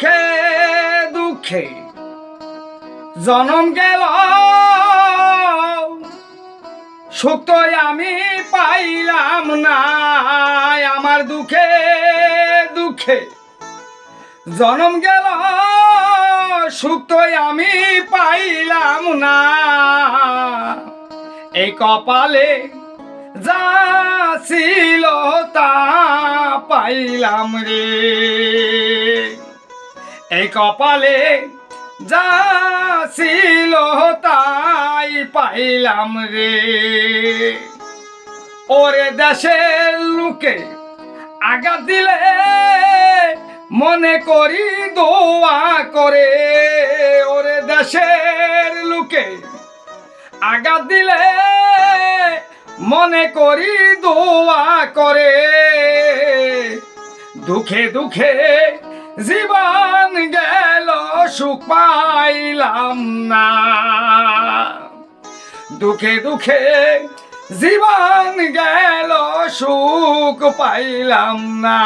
সুখে দুঃখে জনম গেল। সুখ তো আমি পাইলাম না, আমার দুঃখে দুঃখে জনম গেল। সুখ তো আমি পাইলাম না, এই কপালে যা ছিল তা পাইলাম রে। এই কপালে যা ছিল তাই পাইলাম রে। ওরে দেশের লোকে আঘাত দিলে মনে করি দোয়া করে। ওরে দেশের লোকে আঘাত দিলে মনে করি দোয়া করে। দুঃখে দুঃখে জীবন গেল সুখ পাইলাম না। দুঃখে দুঃখে জীবন গেল সুখ পাইলাম না।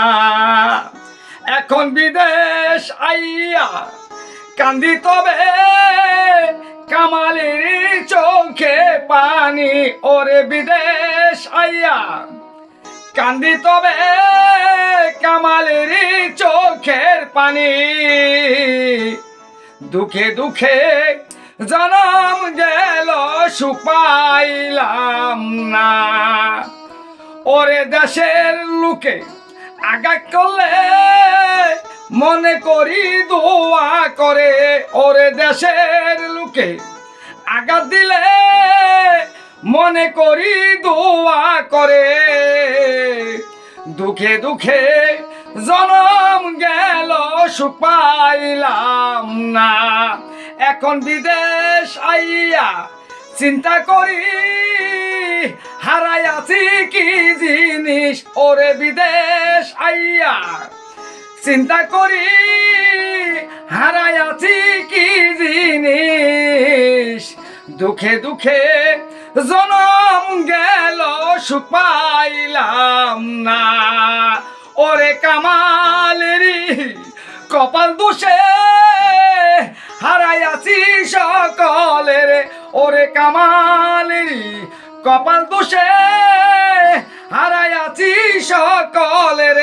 এখন বিদেশ আইয়া কান্দি তবে কামালের চোখে পানি। ওরে বিদেশ আইয়া কান্দি তবে কামালের চোখের পানি দুঃখে দুঃখে জনম গেল, সুপাইলাম না। ওরে দেশের লোকে আগা করলে মনে করি দোয়া করে। ওরে দেশের লোকে আঘাত দিলে মনে করি দোয়া করে। দুঃখে দুঃখে জনম গেল, সুখ পাইলাম না। এখন বিদেশ আইয়া চিন্তা করি, হারাই আছি কি জিনিস? ওরে বিদেশ আইয়া চিন্তা করি, হারাই আছি কি জিনিস? দুঃখে দুঃখে জনম গেল, সুখ পাইলাম না। ওরে কামালেরি কপাল দোষে হারাই আছি সকলের ওরে কামালেরি কপাল দোষে হারাই আছি সকলের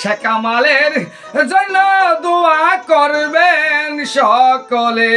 সে কামালের জন্য দোয়া করবেন সকলে।